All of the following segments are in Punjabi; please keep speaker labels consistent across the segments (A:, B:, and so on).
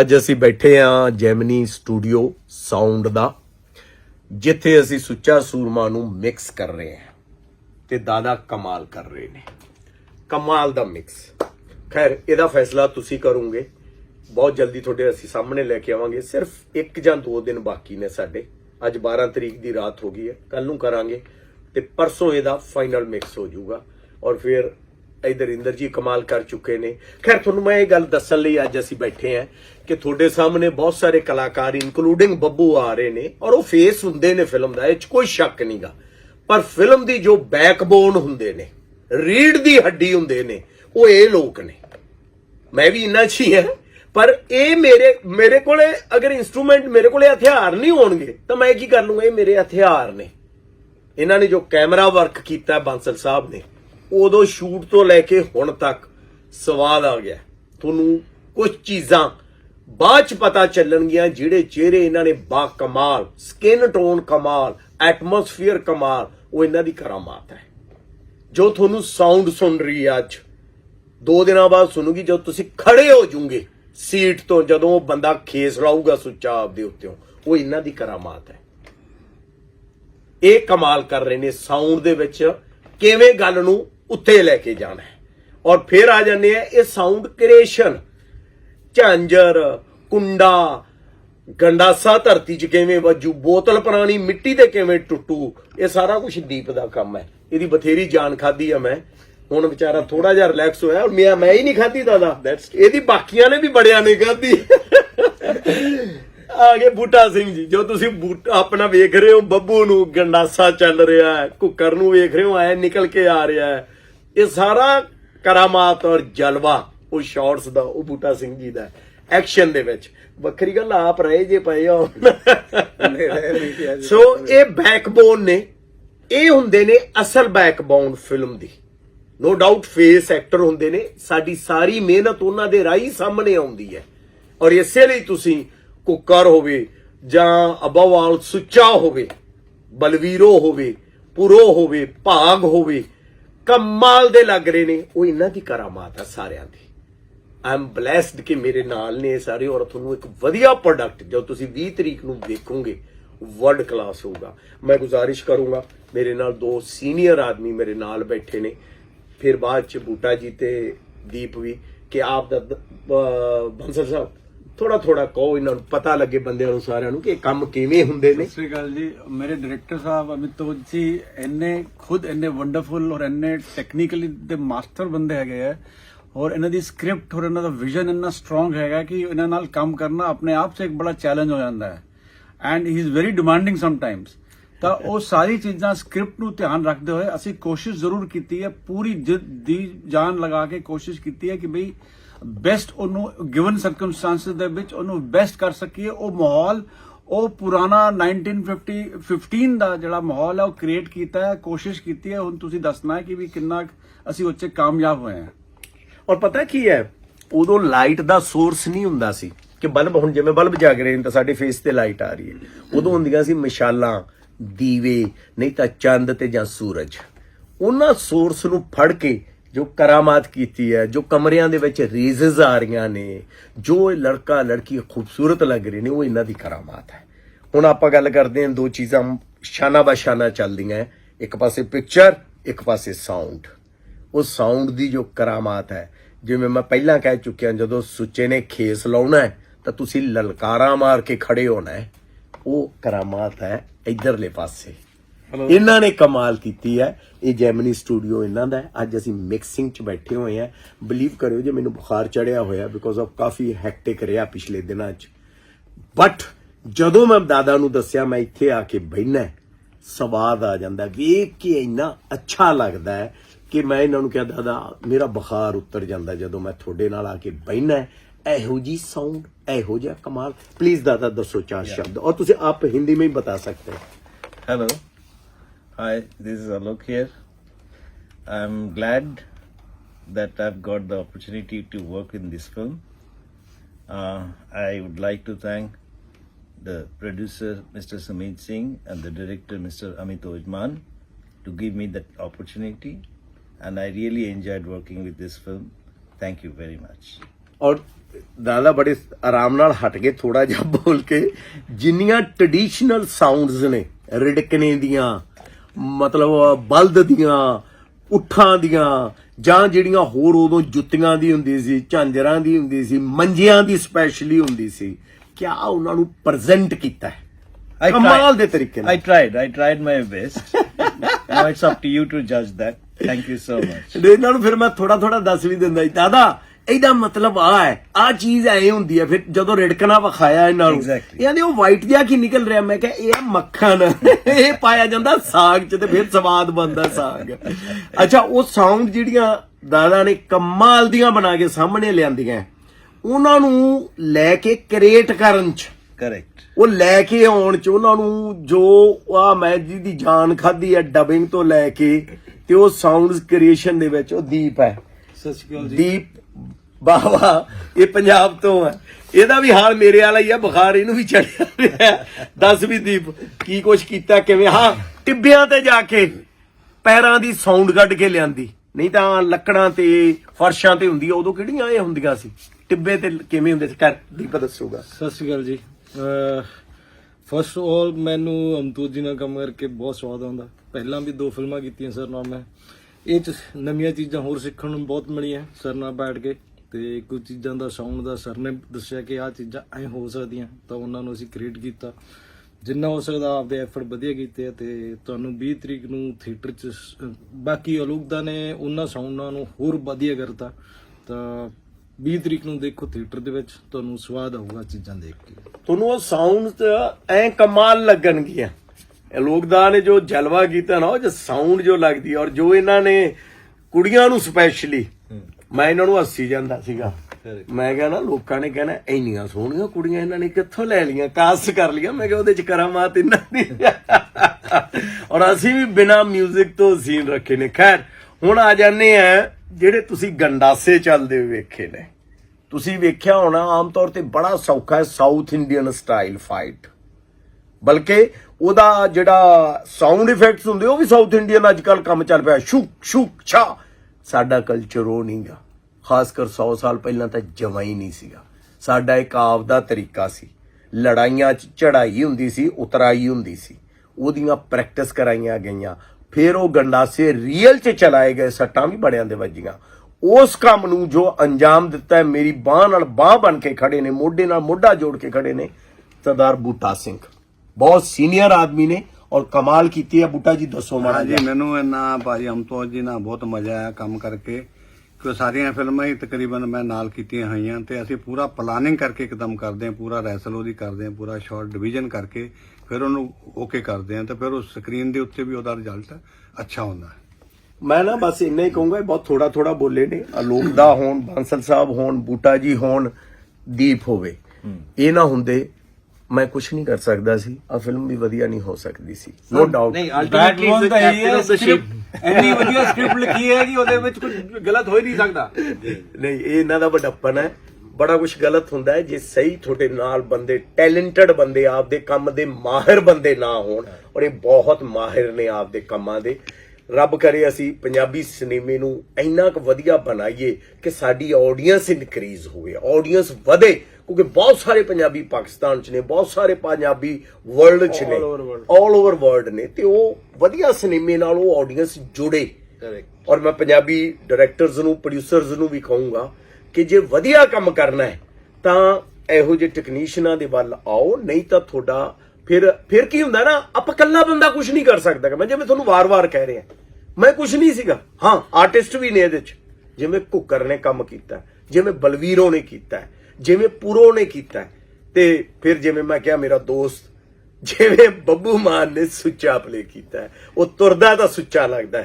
A: ਅੱਜ ਅਸੀਂ ਬੈਠੇ ਆ ਜੈਮਨੀ ਸਟੂਡੀਓ ਸਾਊਂਡ ਦਾ, ਜਿੱਥੇ ਅਸੀਂ ਸੁੱਚਾ ਸੂਰਮਾ ਨੂੰ ਮਿਕਸ ਕਰ ਰਹੇ ਹਾਂ ਤੇ ਦਾਦਾ ਕਮਾਲ ਕਰ ਰਹੇ ਨੇ। ਕਮਾਲ ਦਾ ਮਿਕਸ ਖੈਰ, ਇਹਦਾ ਫੈਸਲਾ ਤੁਸੀਂ ਕਰੋਗੇ। ਬਹੁਤ ਜਲਦੀ ਤੁਹਾਡੇ ਅਸੀਂ ਸਾਹਮਣੇ ਲੈ ਕੇ ਆਵਾਂਗੇ। ਸਿਰਫ ਇੱਕ ਜਾਂ ਦੋ ਦਿਨ ਬਾਕੀ ਨੇ ਸਾਡੇ। ਅੱਜ 12 ਤਰੀਕ ਦੀ ਰਾਤ ਹੋ ਗਈ ਹੈ। ਕੱਲ ਨੂੰ ਕਰਾਂਗੇ ਤੇ ਪਰਸੋਂ ਇਹਦਾ ਫਾਈਨਲ ਮਿਕਸ ਹੋ ਜਾਊਗਾ। ਔਰ ਫਿਰ ਇਧਰ ਇੰਦਰ ਜੀ ਕਮਾਲ ਕਰ ਚੁੱਕੇ ਨੇ। ਖੈਰ, ਤੁਹਾਨੂੰ ਮੈਂ ਇਹ ਗੱਲ ਦੱਸਣ ਲਈ ਅੱਜ ਅਸੀਂ ਬੈਠੇ ਆਂ ਕਿ ਤੁਹਾਡੇ ਸਾਹਮਣੇ ਬਹੁਤ ਸਾਰੇ ਕਲਾਕਾਰ ਇਨਕਲੂਡਿੰਗ ਬੱਬੂ, ਆ ਰਹੇ ਨੇ ਔਰ ਉਹ ਫੇਸ ਹੁੰਦੇ ਨੇ ਫਿਲਮ ਦਾ, ਇਹ 'ਚ ਕੋਈ ਸ਼ੱਕ ਨਹੀਂਗਾ। ਪਰ ਫਿਲਮ ਦੀ ਜੋ ਬੈਕਬੋਨ ਹੁੰਦੇ ਨੇ ਰੀੜ ਦੀ ਹੱਡੀ ਹੁੰਦੇ ਨੇ, ਉਹ ਇਹ ਲੋਕ ਨੇ। ਮੈਂ ਵੀ ਇੰਨਾ ਛੀ ਹੈ ਪਰ ਇਹ ਮੇਰੇ ਮੇਰੇ ਕੋਲੇ ਅਗਰ ਇਨਸਟਰੂਮੈਂਟ ਮੇਰੇ ਕੋਲੇ ਹਥਿਆਰ ਨਹੀਂ ਹੋਣਗੇ, ਤਾਂ ਮੈਂ ਕੀ ਕਰ ਲੂੰਗਾ? ਇਹ ਮੇਰੇ ਹਥਿਆਰ ਨੇ। ਇਹਨਾਂ ਨੇ ਜੋ ਕੈਮਰਾ ਵਰਕ ਕੀਤਾ ਬਾਂਸਲ ਸਾਹਿਬ ਨੇ। ਉਦੋਂ ਸ਼ੂਟ ਤੋਂ ਲੈ ਕੇ ਹੁਣ ਤੱਕ ਸਵਾਦ ਆ ਗਿਆ। ਤੁਹਾਨੂੰ ਕੁਝ ਚੀਜ਼ਾਂ ਬਾਅਦ ਚ ਪਤਾ ਚੱਲਣਗੀਆਂ ਜਿਹੜੇ ਚਿਹਰੇ ਇਹਨਾਂ ਨੇ ਬਾ ਕਮਾਲ ਸਕਿਨ ਟੋਨ ਕਮਾਲ ਐਟਮੋਸਫੀਅਰ ਕਮਾਲ, ਉਹ ਇਹਨਾਂ ਦੀ ਕਰਾਮਾਤ ਹੈ। ਜੋ ਤੁਹਾਨੂੰ ਸਾਊਂਡ ਸੁਣ ਰਹੀ ਹੈ ਅੱਜ, ਦੋ ਦਿਨਾਂ ਬਾਅਦ ਸੁਣੂਗੀ, ਜਦੋਂ ਤੁਸੀਂ ਖੜੇ ਹੋ ਜੂਗੇ ਸੀਟ ਤੋਂ, ਜਦੋਂ ਉਹ ਬੰਦਾ ਖੇਸ ਲਾਊਗਾ ਸੁੱਚਾ ਆਪਦੇ ਉੱਤੇ, ਉਹ ਇਹਨਾਂ ਦੀ ਕਰਾਮਾਤ ਹੈ। ਇਹ ਕਮਾਲ ਕਰ ਰਹੇ ਨੇ ਸਾਊਂਡ ਦੇ ਵਿੱਚ। ਕਿਵੇਂ ਗੱਲ ਨੂੰ ਉੱਤੇ ਲੈ ਕੇ ਜਾਣਾ ਔਰ ਫਿਰ ਆ ਜਾਂਦੇ ਆ ਇਹ ਸਾਊਂਡ ਕ੍ਰੀਏਸ਼ਨ ਝਾਂਜਰ ਕੁੰਡਾ ਗੰਡਾਸਾ ਧਰਤੀ 'ਚ ਕਿਵੇਂ ਵੱਜੂ ਬੋਤਲ ਪੁਰਾਣੀ ਮਿੱਟੀ ਤੇ ਕਿਵੇਂ ਟੁੱਟੂ ਇਹ ਸਾਰਾ ਕੁਝ ਦੀਪ ਦਾ ਕੰਮ ਹੈ। ਇਹਦੀ ਬਥੇਰੀ ਜਾਨ ਖਾਦੀ ਆ ਮੈਂ। ਹੁਣ ਵਿਚਾਰਾ ਥੋੜਾ ਜਿਹਾ ਰਿਲੈਕਸ ਹੋਇਆ ਔਰ ਮੈਂ ਮੈਂ ਹੀ ਨਹੀਂ ਖਾਦੀ ਦਾਦਾ। ਇਹਦੀ ਬਾਕੀਆਂ ਨੇ ਵੀ ਬੜਿਆਂ ਨੇ ਖਾਦੀ ਆਗੇ ਬੂਟਾ ਸਿੰਘ ਜੀ ਜੋ ਤੁਸੀਂ ਬੂਟਾ ਆਪਣਾ ਵੇਖ ਰਹੇ ਹੋ ਬੱਬੂ ਨੂੰ ਗੰਡਾਸਾ ਚੱਲ ਰਿਹਾ ਹੈ ਕੁੱਕਰ ਨੂੰ ਵੇਖ ਰਹੇ ਹੋ ਐ ਨਿਕਲ ਕੇ ਆ ਰਿਹਾ ਹੈ। ਇਹ ਸਾਰਾ ਕਰਾਮਾਤ ਔਰ ਜਲਵਾ ਉਹ ਸ਼ਾਰਟਸ ਦਾ ਉਹ ਬੂਟਾ ਸਿੰਘ ਜੀ ਦਾ ਐਕਸ਼ਨ ਦੇ ਵਿੱਚ। ਵੱਖਰੀ ਗੱਲ ਆਪ ਰਹੇ ਜੇ ਪਏ ਹੋ। ਸੋ ਇਹ ਬੈਕਬੋਨ ਨੇ ਇਹ ਹੁੰਦੇ ਨੇ ਅਸਲ ਬੈਕਬੋਨ ਫਿਲਮ ਦੀ। ਨੋ ਡਾਊਟ ਫੇਸ ਐਕਟਰ ਹੁੰਦੇ ਨੇ ਸਾਡੀ ਸਾਰੀ ਮਿਹਨਤ ਉਹਨਾਂ ਦੇ ਰਾਹੀਂ ਸਾਹਮਣੇ ਆਉਂਦੀ ਹੈ। ਔਰ ਇਸੇ ਲਈ ਤੁਸੀਂ ਕੁੱਕਰ ਹੋਵੇ ਜਾਂ ਅਬਵ ਆਲ ਸੁੱਚਾ ਹੋਵੇ ਬਲਵੀਰੋ ਹੋਵੇ ਪੁਰੋ ਹੋਵੇ ਭਾਗ ਹੋਵੇ ਕਮਾਲ ਦੇ ਲੱਗ ਰਹੇ ਨੇ। ਉਹ ਇਹਨਾਂ ਦੀ ਕਰਾਮਾਤ ਆ ਸਾਰਿਆਂ ਦੀ। ਆਈ ਐਮ ਬlesed ਕਿ ਮੇਰੇ ਨਾਲ ਨੇ ਇਹ ਸਾਰੇ ਔਰ ਤੁਹਾਨੂੰ ਇੱਕ ਵਧੀਆ ਪ੍ਰੋਡਕਟ ਜੋ ਤੁਸੀਂ 20 ਤਰੀਕ ਨੂੰ ਦੇਖੋਗੇ ਵਰਲਡ ਕਲਾਸ ਹੋਊਗਾ। ਮੈਂ ਗੁਜ਼ਾਰਿਸ਼ ਕਰੂੰਗਾ, ਮੇਰੇ ਨਾਲ ਦੋ ਸੀਨੀਅਰ ਆਦਮੀ ਮੇਰੇ ਨਾਲ ਬੈਠੇ ਨੇ। ਫਿਰ ਬਾਅਦ ਚ ਬੂਟਾ ਜੀ ਤੇ ਦੀਪ ਵੀ, ਕਿ ਆਪ ਦਾ ਦ- ਬੰਸਲ ਸਾਹਿਬ ਥੋੜਾ ਥੋੜਾ ਕਹੋ, ਇਹਨਾਂ ਨੂੰ ਪਤਾ ਲੱਗੇ ਬੰਦਿਆਂ ਨੂੰ ਸਾਰਿਆਂ ਨੂੰ ਕਿ ਇਹ ਕੰਮ ਕਿਵੇਂ ਹੁੰਦੇ ਨੇ।
B: ਸਤਿ ਸ਼੍ਰੀ ਅਕਾਲ ਜੀ। ਮੇਰੇ ਡਾਇਰੈਕਟਰ ਸਾਹਿਬ ਅਮਿਤੋਜ ਜੀ, ਇੰਨੇ ਖੁਦ ਇੰਨੇ ਵੰਡਰਫੁਲ ਔਰ ਇੰਨੇ ਟੈਕਨੀਕਲੀ ਦੇ ਮਾਸਟਰ ਬੰਦੇ ਹੈਗੇ ਆ ਔਰ ਇਹਨਾਂ ਦੀ ਸਕ੍ਰਿਪਟ ਔਰ ਇਹਨਾਂ ਦਾ ਵਿਜ਼ਨ ਇੰਨਾ ਸਟਰੋਂਗ ਹੈਗਾ ਕਿ ਇਹਨਾਂ ਨਾਲ ਕੰਮ ਕਰਨਾ ਆਪਣੇ ਆਪ 'ਚ ਇੱਕ ਬੜਾ ਚੈਲੰਜ ਹੋ ਜਾਂਦਾ ਹੈ। And he is very demanding sometimes ਤਾਂ ਉਹ ਸਾਰੀ ਚੀਜ਼ਾਂ ਸਕ੍ਰਿਪਟ ਨੂੰ ਧਿਆਨ ਰੱਖਦੇ ਹੋਏ ਅਸੀਂ ਕੋਸ਼ਿਸ਼ ਜ਼ਰੂਰ ਕੀਤੀ ਹੈ, ਪੂਰੀ ਜਿੱਦ ਦੀ ਜਾਨ ਲਗਾ ਕੇ ਕੋਸ਼ਿਸ਼ ਕੀਤੀ ਹੈ ਕਿ ਬਈ ਬੈਸਟ ਉਹਨੂੰ ਗਿਵਨ ਸਰਕਮਸਟੈਂਸਸ ਦੇ ਵਿੱਚ ਉਹਨੂੰ ਬੈਸਟ ਕਰ ਸਕੀਏ, ਉਹ ਮਾਹੌਲ, ਉਹ ਪੁਰਾਣਾ 1950 15 ਦਾ ਜਿਹੜਾ ਮਾਹੌਲ ਹੈ ਉਹ ਕ੍ਰੀਏਟ ਕੀਤਾ ਹੈ, ਕੋਸ਼ਿਸ਼ ਕੀਤੀ ਹੈ। ਹੁਣ ਤੁਸੀਂ ਦੱਸਣਾ ਹੈ ਕਿ ਵੀ ਕਿੰਨਾ ਅਸੀਂ ਉੱਚੇ ਕਾਮਯਾਬ ਹੋਏ ਹਾਂ।
A: ਔਰ ਪਤਾ ਕੀ ਹੈ? ਉਦੋਂ ਲਾਈਟ ਦਾ ਸੋਰਸ ਨਹੀਂ ਹੁੰਦਾ ਸੀ ਕਿ ਬਲਬ, ਹੁਣ ਜਿਵੇਂ ਬਲਬ ਜਗ ਰਹੇ ਨੇ ਤਾਂ ਸਾਡੇ ਫੇਸ ਤੇ ਲਾਈਟ ਆ ਰਹੀ ਹੈ। ਉਦੋਂ ਹੁੰਦੀਆਂ ਸੀ ਮਸ਼ਾਲਾਂ, ਦੀਵੇ, ਨਹੀਂ ਤਾਂ ਚੰਦ ਤੇ ਜਾਂ ਸੂਰਜ। ਉਹਨਾਂ ਸੋਰਸ ਨੂੰ ਫੜ ਕੇ ਜੋ ਕਰਾਮਾਤ ਕੀਤੀ ਹੈ, ਜੋ ਕਮਰਿਆਂ ਦੇ ਵਿੱਚ ਰੇਜ਼ਸ ਆ ਰਹੀਆਂ ਨੇ, ਜੋ ਇਹ ਲੜਕਾ ਲੜਕੀ ਖੂਬਸੂਰਤ ਲੱਗ ਰਹੇ ਨੇ, ਉਹ ਇਹਨਾਂ ਦੀ ਕਰਾਮਾਤ ਹੈ। ਹੁਣ ਆਪਾਂ ਗੱਲ ਕਰਦੇ ਹਾਂ, ਦੋ ਚੀਜ਼ਾਂ ਸ਼ਾਨਾ ਬਸ਼ਾਨਾ ਚੱਲਦੀਆਂ ਇੱਕ ਪਾਸੇ ਪਿਕਚਰ ਇੱਕ ਪਾਸੇ ਸਾਊਂਡ ਉਹ ਸਾਊਂਡ ਦੀ ਜੋ ਕਰਾਮਾਤ ਹੈ, ਜਿਵੇਂ ਮੈਂ ਪਹਿਲਾਂ ਕਹਿ ਚੁੱਕਿਆ, ਜਦੋਂ ਸੁੱਚੇ ਨੇ ਖੇਸ ਲਾਉਣਾ ਤਾਂ ਤੁਸੀਂ ਲਲਕਾਰਾ ਮਾਰ ਕੇ ਖੜੇ ਹੋਣਾ ਉਹ ਕਰਾਮਾਤ ਹੈ ਇਧਰਲੇ ਪਾਸੇ। ਇਹਨਾਂ ਨੇ ਕਮਾਲ ਕੀਤੀ ਹੈ। ਇਹ ਜੈਮਨੀ ਸਟੂਡੀਓ ਇਹਨਾਂ ਦਾ ਅੱਜ ਅਸੀਂ ਮਿਕਸਿੰਗ 'ਚ ਬੈਠੇ ਹੋਏ ਆ ਬਲੀਵ ਕਰਿਓ ਜੇ ਮੈਨੂੰ ਬੁਖਾਰ ਚੜਿਆ ਹੋਇਆ ਬਿਕੋਜ਼ ਆਫ ਕਾਫੀ ਹੈਕਟਿਕ ਰਿਹਾ ਪਿਛਲੇ ਦਿਨਾਂ 'ਚ। ਬਟ ਜਦੋਂ ਮੈਂ ਦਾਦਾ ਨੂੰ ਦੱਸਿਆ ਮੈਂ ਇੱਥੇ ਆ ਕੇ ਬੈਠਣਾ ਸਵਾਦ ਆ ਜਾਂਦਾ। ਵੇਖ ਕੇ ਇੰਨਾ ਅੱਛਾ ਲੱਗਦਾ ਹੈ ਕਿ ਮੈਂ ਇਹਨਾਂ ਨੂੰ ਕਿਹਾ ਦਾਦਾ ਮੇਰਾ ਬੁਖਾਰ ਉਤਰ ਜਾਂਦਾ ਜਦੋਂ ਮੈਂ ਤੁਹਾਡੇ ਨਾਲ ਆ ਕੇ ਬੈਠਣਾ ਇਹੋ ਜੀ ਸਾਊਂਡ ਇਹੋ ਜਿਹਾ ਕਮਾਲ। ਪਲੀਜ਼ ਦਾਦਾ ਦੱਸੋ ਚਾਰ ਸ਼ਬਦ। ਔਰ ਤੁਸੀਂ ਆਪ ਹਿੰਦੀ ਵਿੱਚ ਬਤਾ ਸਕਦੇ
C: hello Hi, this is Alok here. I'm glad that I've got the opportunity to work in this film. Uh, I would like to thank the producer, Mr. Samit Singh, and the director, Mr. Amit Ojman, to give me that opportunity. And I really enjoyed working with this film. Thank you very much.
A: और ਦਾਦਾ ਬੜੇ ਆਰਾਮ ਨਾਲ ਹਟ ਕੇ ਥੋੜਾ ਜਿਹਾ ਬੋਲ ਕੇ ਜਿੰਨੀਆਂ ਟ੍ਰੈਡੀਸ਼ਨਲ ਸਾਊਂਡਸ ਨੇ ਰਿੜਕਣੇ ਦੀਆਂ ਮਤਲਬ ਬਲਦ ਦੀਆਂ ਉੱਠਾਂ ਦੀਆਂ ਜਾਂ ਜਿਹੜੀਆਂ ਹੋਰ ਉਦੋਂ ਜੁੱਤੀਆਂ ਦੀ ਹੁੰਦੀ ਸੀ ਝਾਂਜਰਾਂ ਦੀ ਹੁੰਦੀ ਸੀ ਮੰਜਿਆਂ ਦੀ ਸਪੈਸ਼ਲੀ ਹੁੰਦੀ ਸੀ ਕਿਆ ਉਹਨਾਂ ਨੂੰ ਪ੍ਰੈਜ਼ੈਂਟ ਕੀਤਾ ਹੈ
C: I
A: ਕਮਾਲ. ਦੇ ਤਰੀਕੇ ਨਾਲ
C: I tried. I tried my best. now it's up to you to judge that. Thank you so much.
A: ਇਹਨਾਂ ਨੂੰ ਫਿਰ ਮੈਂ ਥੋੜਾ ਥੋੜਾ ਦੱਸ ਵੀ ਦਿੰਦਾ ਸੀ ਦਾਦਾ ਇਹਦਾ ਮਤਲਬ ਆ ਹੈ ਆ ਚੀਜ਼ ਐ ਹੁੰਦੀ ਹੈ ਫਿਰ ਜਦੋਂ ਰਿੜਕਣਾ ਵਿਖਾਇਆ ਇਹਨਾਂ ਨੂੰ। ਦੇ ਉਹ ਵਾਈਟ ਜਿਹਾ ਕੀ ਨਿਕਲ ਰਿਹਾ? ਮੈਂ ਕਿਹਾ ਇਹ ਆ ਮੱਖਣ। ਇਹ ਪਾਇਆ ਜਾਂਦਾ ਸਾਗ ਚ ਤੇ ਫਿਰ ਸਵਾਦ ਬਣਦਾ ਸਾਗ। ਅੱਛਾ ਉਹ ਸਾਊਂਡ ਜਿਹੜੀਆਂ ਦਾਦਾ ਨੇ ਕਮਾਲ ਦੀਆਂ ਬਣਾ ਕੇ ਸਾਹਮਣੇ ਲਿਆਂਦੀਆਂ ਉਹਨਾਂ ਨੂੰ ਲੈ ਕੇ ਕ੍ਰੀਏਟ ਕਰਨ ਚ।
C: Correct.
A: ਉਹ ਲੈ ਕੇ ਆਉਣ ਚ ਉਹਨਾਂ ਨੂੰ ਜੋ ਆ ਮੈਂ ਜਿਹਦੀ ਜਾਨ ਖਾਦੀ ਹੈ ਡਬਿੰਗ ਤੋਂ ਲੈ ਕੇ ਤੇ ਉਹ ਸਾਊਂਡਸ ਕ੍ਰੀਏਸ਼ਨ ਦੇ ਵਿੱਚ ਉਹ ਦੀਪ ਹੈ।
B: ਸਤਿ ਸ਼੍ਰੀ ਅਕਾਲ ਜੀ।
A: ਦੀਪ ਵਾਹ ਵਾਹ ਇਹ ਪੰਜਾਬ ਤੋਂ ਹੈ ਇਹਦਾ ਵੀ ਹਾਲ ਮੇਰੇ ਵਾਲਾ ਹੀ ਆ ਬੁਖਾਰ ਇਹਨੂੰ ਵੀ ਚੜਿਆ ਹੋਇਆ ਦੱਸ ਵੀ ਦੀਪ ਕੀ ਕੁਛ ਕੀਤਾ ਕਿਵੇਂ? ਹਾਂ ਟਿੱਬਿਆਂ ਤੇ ਜਾ ਕੇ ਪੈਰਾਂ ਦੀ ਸਾਊਂਡ ਕੱਢ ਕੇ ਲਿਆਂਦੀ। ਨਹੀਂ ਤਾਂ ਲੱਕੜਾਂ ਤੇ ਫਰਸ਼ਾਂ ਤੇ ਹੁੰਦੀ ਆ, ਉਦੋਂ ਕਿਹੜੀਆਂ ਇਹ ਹੁੰਦੀਆਂ ਸੀ? ਟਿੱਬੇ ਤੇ ਕਿਵੇਂ ਹੁੰਦੇ ਸੀ? ਕਰ ਦੀਪ ਦੱਸੂਗਾ।
D: ਸਤਿ ਸ਼੍ਰੀ ਅਕਾਲ ਜੀ। ਫਸਟ ਆਲ ਮੈਨੂੰ ਅਮਤੂਤ ਜੀ ਨਾਲ ਕੰਮ ਕਰਕੇ ਬਹੁਤ ਸਵਾਦ ਆਉਂਦਾ। ਪਹਿਲਾਂ ਵੀ ਦੋ ਫਿਲਮਾਂ ਕੀਤੀਆਂ ਸਰ ਨਾਲ ਮੈਂ। ਇਹ ਚ ਨਵੀਆਂ ਚੀਜ਼ਾਂ ਹੋਰ ਸਿੱਖਣ ਨੂੰ ਬਹੁਤ ਮਿਲੀਆਂ ਸਰ ਨਾਲ ਬੈਠ ਕੇ। ਤੇ ਕੁਝ ਚੀਜ਼ਾਂ ਦਾ ਸਾਊਂਡ ਦਾ ਸਰ ਨੇ ਦੱਸਿਆ ਕਿ ਆਹ ਚੀਜ਼ਾਂ ਐ ਹੋ ਸਕਦੀਆਂ, ਤਾਂ ਉਹਨਾਂ ਨੂੰ ਅਸੀਂ ਕ੍ਰੀਏਟ ਕੀਤਾ। ਜਿੰਨਾ ਹੋ ਸਕਦਾ ਆਪਦੇ ਐਫਰਟ ਵਧੀਆ ਕੀਤੇ ਆ ਤੇ ਤੁਹਾਨੂੰ 20 ਤਰੀਕ ਨੂੰ ਥੀਏਟਰ ਚ ਬਾਕੀ ਅਲੂਕਦਾ ਨੇ ਉਹਨਾਂ ਸਾਊਂਡਾਂ ਨੂੰ ਹੋਰ ਵਧੀਆ ਕਰਤਾ। ਤਾਂ 20 ਤਰੀਕ ਨੂੰ ਦੇਖੋ ਥੀਏਟਰ ਦੇ ਵਿੱਚ, ਤੁਹਾਨੂੰ ਸਵਾਦ ਆਊਗਾ ਚੀਜ਼ਾਂ ਦੇਖ ਕੇ।
A: ਤੁਹਾਨੂੰ ਉਹ ਸਾਊਂਡ ਐ ਕਮਾਲ ਲੱਗਣਗੀਆਂ। ਇਹ ਲੋਕਦਾ ਨੇ ਜੋ ਜਲਵਾ ਕੀਤਾ ਨਾ, ਉਹ ਜੋ ਸਾਊਂਡ ਜੋ ਲੱਗਦੀ ਔਰ ਜੋ ਇਹਨਾਂ ਨੇ ਕੁੜੀਆਂ ਨੂੰ ਸਪੈਸ਼ਲੀ ਮੈਂ ਇਹਨਾਂ ਨੂੰ ਹੱਸੀ ਜਾਂਦਾ ਸੀਗਾ। ਮੈਂ ਕਿਹਾ ਨਾ ਲੋਕਾਂ ਨੇ ਕਹਿਣਾ ਇੰਨੀਆਂ ਸੋਹਣੀਆਂ ਕੁੜੀਆਂ ਇਹਨਾਂ ਨੇ ਕਿੱਥੋਂ ਲੈ ਲੀਆਂ ਕਾਸ ਕਰ ਲੀਆਂ ਮੈਂ ਕਿਹਾ ਉਹਦੇ ਚ ਕਰਾਮਾਤ ਇਹਨਾਂ ਦੀ ਔਰ ਅਸੀਂ ਵੀ ਬਿਨਾ 뮤직 ਤੋਂ ਸੀਨ ਰੱਖੇ ਨੇ। ਖੈਰ ਹੁਣ ਆ ਜਾਂਦੇ ਆ ਜਿਹੜੇ ਤੁਸੀਂ ਗੰਡਾਸੇ ਚੱਲਦੇ ਵੇਖੇ ਨੇ। ਤੁਸੀਂ ਵੇਖਿਆ ਹੋਣਾ ਆਮ ਤੌਰ ਤੇ ਬੜਾ ਸੌਖਾ ਹੈ ਸਾਊਥ ਇੰਡੀਅਨ ਸਟਾਈਲ ਫਾਈਟ ਬਲਕਿ ਉਹਦਾ ਜਿਹੜਾ ਸਾਊਂਡ ਇਫੈਕਟਸ ਹੁੰਦੇ ਉਹ ਵੀ ਸਾਊਥ ਇੰਡੀਅਨ ਅੱਜ ਕੱਲ ਕੰਮ ਚੱਲ ਪਿਆ। ਸ਼ੁਕ ਸ਼ੁਕ ਛਾ। ਸਾਡਾ ਕਲਚਰ ਉਹ ਨਹੀਂਗਾ ਖਾਸ ਕਰ 100 ਸਾਲ ਪਹਿਲਾਂ ਤਾਂ ਜਮਾ ਹੀ ਨਹੀਂ ਸੀਗਾ। ਸਾਡਾ ਇੱਕ ਆਪ ਦਾ ਤਰੀਕਾ ਸੀ। ਲੜਾਈਆਂ 'ਚ ਚੜਾਈ ਹੁੰਦੀ ਸੀ, ਉਤਰਾਈ ਹੁੰਦੀ ਸੀ। ਉਹਦੀਆਂ ਪ੍ਰੈਕਟਿਸ ਕਰਾਈਆਂ ਗਈਆਂ। ਫਿਰ ਉਹ ਗੰਡਾਸੇ ਰੀਅਲ 'ਚ ਚਲਾਏ ਗਏ ਸੱਟਾਂ ਵੀ ਬੜਿਆਂ ਦੇ ਵੱਜੀਆਂ। ਉਸ ਕੰਮ ਨੂੰ ਜੋ ਅੰਜਾਮ ਦਿੱਤਾ ਹੈ, ਮੇਰੀ ਬਾਹ ਨਾਲ ਬਾਹ ਬਣ ਕੇ ਖੜੇ ਨੇ, ਮੋਢੇ ਨਾਲ ਮੋਢਾ ਜੋੜ ਕੇ ਖੜੇ ਨੇ, ਸਰਦਾਰ ਬੂਟਾ ਸਿੰਘ। ਬਹੁਤ ਸੀਨੀਅਰ ਆਦਮੀ ਨੇ। ਔਰ ਕਮਾਲ ਕੀਤੀ ਹੈ। ਬੂਟਾ ਜੀ ਦੱਸੋ ਮਾੜਾ ਜਿਹਾ।
E: ਮੈਨੂੰ ਇਹਨਾਂ ਭਾਜੀ ਅਮਤੋਜ ਜੀ ਨਾਲ ਬਹੁਤ ਮਜ਼ਾ ਆਇਆ ਕੰਮ ਕਰਕੇ ਕਿਉਂ ਸਾਰੀਆਂ ਫਿਲਮਾਂ ਹੀ ਤਕਰੀਬਨ ਮੈਂ ਨਾਲ ਕੀਤੀਆਂ ਹੋਈਆਂ ਤੇ ਅਸੀਂ ਪੂਰਾ ਪਲਾਨਿੰਗ ਕਰਕੇ ਇੱਕਦਮ ਕਰਦੇ ਹਾਂ ਪੂਰਾ ਰੈਸਲ ਉਹਦੀ ਕਰਦੇ ਹਾਂ ਪੂਰਾ ਸ਼ਾਰਟ ਡਿਵੀਜ਼ਨ ਕਰਕੇ ਫਿਰ ਉਹਨੂੰ ਓਕੇ ਕਰਦੇ ਹਾਂ ਤੇ ਫਿਰ ਉਹ ਸਕਰੀਨ ਦੇ ਉੱਤੇ ਵੀ ਉਹਦਾ ਰਿਜ਼ਲਟ ਅੱਛਾ ਹੁੰਦਾ ਹੈ।
A: ਮੈਂ ਨਾ ਬਸ ਇੰਨਾ ਹੀ ਕਹੂੰਗਾ ਬਹੁਤ ਥੋੜਾ ਥੋੜਾ ਬੋਲੇ ਨੇ। ਆਲੋਕ ਦਾ ਹੋਣ ਬਾਂਸਲ ਸਾਹਿਬ ਹੋਣ ਬੂਟਾ ਜੀ ਹੋਣ ਦੀਪ ਹੋਵੇ। ਇਹ ਨਾ ਹੁੰਦੇ ਮੈਂ ਕੁਝ ਨਹੀਂ ਕਰ ਸਕਦਾ ਸੀ। ਆ ਫਿਲਮ ਵੀ ਵਧੀਆ ਨਹੀਂ ਹੋ ਸਕਦੀ ਸੀ। ਨੋ ਡਾਊਟ
C: ਨਹੀਂ ਅਲਟੀਮੇਟਲੀ ਇਸ
B: ਦਾ ਇਹ ਸਕ੍ਰਿਪਟ ਇੰਨੀ ਵਧੀਆ ਸਕ੍ਰਿਪਟ ਲਿਖੀ ਹੈ ਕਿ ਉਹਦੇ ਵਿੱਚ ਕੁਝ ਗਲਤ ਹੋ ਹੀ ਨਹੀਂ ਸਕਦਾ।
A: ਨਹੀਂ ਇਹ ਇਹਨਾਂ ਦਾ ਵੱਡਪਨ ਹੈ। ਬੜਾ ਕੁਝ ਗਲਤ ਹੁੰਦਾ ਹੈ ਜੇ ਸਹੀ ਤੁਹਾਡੇ ਨਾਲ ਬੰਦੇ ਟੈਲੈਂਟਡ ਬੰਦੇ ਆਪਦੇ ਕੰਮ ਦੇ ਮਾਹਿਰ ਬੰਦੇ ਨਾ ਹੋਣ ਔਰ ਇਹ ਬਹੁਤ ਮਾਹਿਰ ਨੇ ਆਪਦੇ ਕੰਮਾਂ ਦੇ। ਰੱਬ ਕਰੇ ਅਸੀਂ ਪੰਜਾਬੀ ਸਿਨੇਮੇ ਨੂੰ ਇੰਨਾ ਕੁ ਵਧੀਆ ਬਣਾਈਏ ਕਿ ਸਾਡੀ ਆਡੀਅנס ਇਨਕਰੀਜ਼ ਹੋਵੇ ਆਡੀਅנס ਵਧੇ। ਕਿਉਂਕਿ ਬਹੁਤ ਸਾਰੇ ਪੰਜਾਬੀ ਪਾਕਿਸਤਾਨ ਚ ਨੇ ਬਹੁਤ ਸਾਰੇ ਪੰਜਾਬੀ ਵਰਲਡ ਚ ਨੇ ਆਲ ਓਵਰ ਵਰਲਡ ਨੇ ਤੇ ਉਹ ਵਧੀਆ ਸਿਨੇਮੇ ਨਾਲ ਉਹ ਆਡੀਅנס ਜੁੜੇ. ਔਰ ਮੈਂ ਪੰਜਾਬੀ ਡਾਇਰੈਕਟਰਸ ਨੂੰ ਪ੍ਰੋਡਿਊਸਰਸ ਨੂੰ ਵੀ ਕਹੂੰਗਾ ਕਿ ਜੇ ਵਧੀਆ ਕੰਮ ਕਰਨਾ ਹੈ ਤਾਂ ਇਹੋ ਜਿਹੇ ਟੈਕਨੀਸ਼ੀਅਨਾਂ ਦੇ ਵੱਲ ਆਓ ਨਹੀਂ ਤਾਂ ਤੁਹਾਡਾ ਫਿਰ ਫਿਰ ਕੀ ਹੁੰਦਾ ਨਾ ਆਪਾਂ ਇਕੱਲਾ ਬੰਦਾ ਕੁਝ ਨਹੀਂ ਕਰ ਸਕਦਾ ਗਾ। ਮੈਂ ਜਿਵੇਂ ਤੁਹਾਨੂੰ ਵਾਰ-ਵਾਰ ਕਹਿ ਰਿਹਾ ਮੈਂ ਕੁਝ ਨਹੀਂ ਸੀਗਾ ਹਾਂ ਆਰਟਿਸਟ ਵੀ ਨੇ ਇਹਦੇ ਚ ਜਿਵੇਂ ਕੁੱਕਰ ਨੇ ਕੰਮ ਕੀਤਾ ਜਿਵੇਂ ਬਲਵੀਰੋ ਨੇ ਕੀਤਾ ਜਿਵੇਂ ਪੁਰੋ ਨੇ ਕੀਤਾ ਤੇ ਫਿਰ ਜਿਵੇਂ ਮੈਂ ਕਿਹਾ, ਮੇਰਾ ਦੋਸਤ ਜਿਵੇਂ ਬੱਬੂ ਮਾਨ ਨੇ ਸੁੱਚਾ ਪਲੇ ਕੀਤਾ ਉਹ ਤੁਰਦਾ ਤਾਂ ਸੁੱਚਾ ਲੱਗਦਾ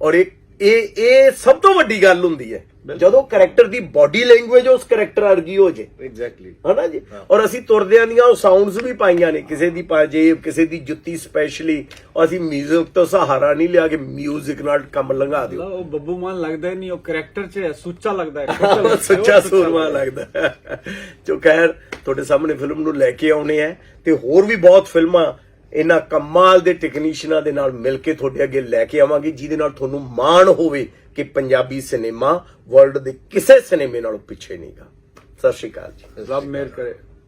A: ਔਰ ਇਹ ਇਹ ਇਹ ਸਭ ਤੋਂ ਵੱਡੀ ਗੱਲ ਹੁੰਦੀ ਹੈ ਜਦੋਂ ਕੈਰੈਕਟਰ ਦੀ ਬਾਡੀ ਲੈਂਗੁਏਜ ਉਸ ਕੈਰੈਕਟਰ ਵਰਗੀ ਹੋ ਜੇ
C: Exactly.
A: ਹਨਾ ਜੀ ਔਰ ਅਸੀਂ ਤੁਰਦਿਆਂ ਦੀਆਂ ਉਹ ਸਾਊਂਡਸ ਵੀ ਪਾਈਆਂ ਨੇ ਕਿਸੇ ਦੀ ਪਾਜੇਬ ਕਿਸੇ ਦੀ ਜੁੱਤੀ ਸਪੈਸ਼ਲੀ ਅਸੀਂ 뮤직 ਤੋਂ ਸਹਾਰਾ ਨਹੀਂ ਲਿਆ ਕਿ 뮤직 ਨਾਲ ਕੰਮ ਲੰਘਾ ਦਿਓ
B: ਉਹ ਬੱਬੂ ਮਾਨ ਲੱਗਦਾ ਹੀ ਨਹੀਂ ਉਹ ਕੈਰੈਕਟਰ 'ਚ ਹੈ ਸੁੱਚਾ ਲੱਗਦਾ ਹੈ
A: ਸੱਚਾ ਸੂਰਮਾ ਲੱਗਦਾ ਹੈ। ਜੋ ਖੈਰ ਤੁਹਾਡੇ ਸਾਹਮਣੇ ਫਿਲਮ ਨੂੰ ਲੈ ਕੇ ਆਉਣੇ ਆ ਤੇ ਹੋਰ ਵੀ ਬਹੁਤ ਫਿਲਮਾਂ ਇਹਨਾਂ ਕਮਾਲ ਦੇ ਟੈਕਨੀਸ਼ੀਅਨਾਂ ਦੇ ਨਾਲ ਮਿਲ ਕੇ ਤੁਹਾਡੇ ਅੱਗੇ ਲੈ ਕੇ ਆਵਾਂਗੇ, ਜਿਹਦੇ ਨਾਲ ਤੁਹਾਨੂੰ ਮਾਣ ਹੋਵੇ ਕਿ ਪੰਜਾਬੀ ਸਿਨੇਮਾ ਵਰਲਡ ਦੇ ਕਿਸੇ ਸਿਨੇਮੇ ਨਾਲੋਂ ਪਿੱਛੇ ਨਹੀਂਗਾ। ਸਤਿ ਸ਼੍ਰੀ ਅਕਾਲ ਜੀ।
B: ਰੱਬ ਮਿਹਰ ਕਰੇ।